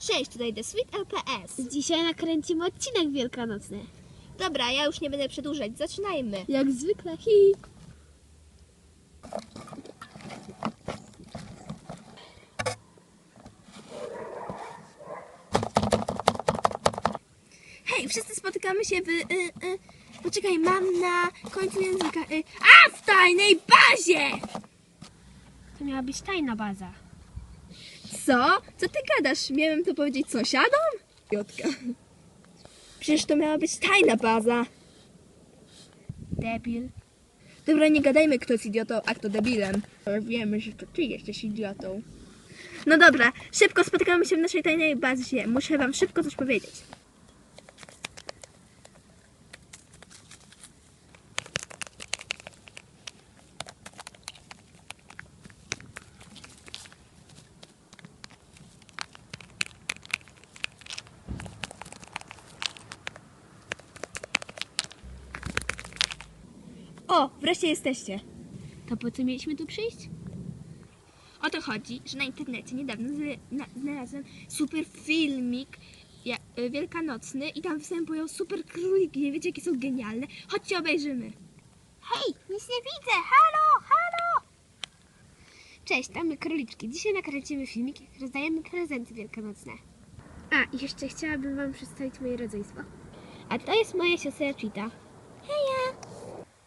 Cześć, tutaj The Sweet LPS. Dzisiaj nakręcimy odcinek wielkanocny. Dobra, ja już nie będę przedłużać, zaczynajmy. Jak zwykle, hi. Hej, wszyscy spotykamy się w... Y, y, poczekaj, mam na końcu języka... Y, a, w tajnej bazie! To miała być tajna baza. Co? Co ty gadasz? Miałem to powiedzieć sąsiadom? Jotka. Przecież to miała być tajna baza. Debil. Dobra, nie gadajmy, kto jest idiotą, a kto debilem. Ale wiemy, że to ty jesteś idiotą. No dobra, szybko spotykamy się w naszej tajnej bazie. Muszę wam szybko coś powiedzieć. O, wreszcie jesteście. To po co mieliśmy tu przyjść? O to chodzi, że na internecie niedawno zle- na- znalazłem super filmik ja, y, wielkanocny i tam występują super króliki. Nie wiecie, jakie są genialne? Chodźcie, obejrzymy. Hej, nic nie widzę. Halo, halo. Cześć, tam my króliczki. Dzisiaj nakręcimy filmik, jak rozdajemy prezenty wielkanocne. A, i jeszcze chciałabym wam przedstawić moje rodzeństwo. A to jest moja siostra Cheetah.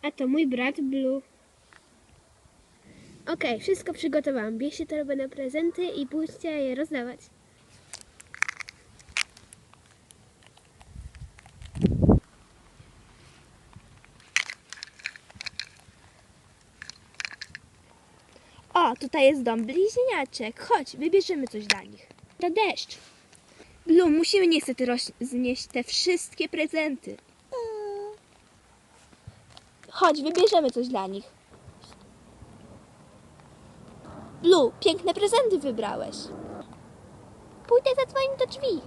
A to mój brat Blue. Okej, wszystko przygotowałam. Bierzcie torbę na prezenty i pójdźcie je rozdawać. O, tutaj jest dom bliźniaczek. Chodź, wybierzemy coś dla nich. To deszcz. Blue, musimy niestety roznieść te wszystkie prezenty. Chodź, wybierzemy coś dla nich. Blue, piękne prezenty wybrałeś. Pójdę zadzwonić do drzwi.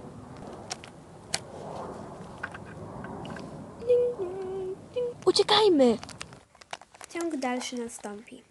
Uciekajmy. Ciąg dalszy nastąpi.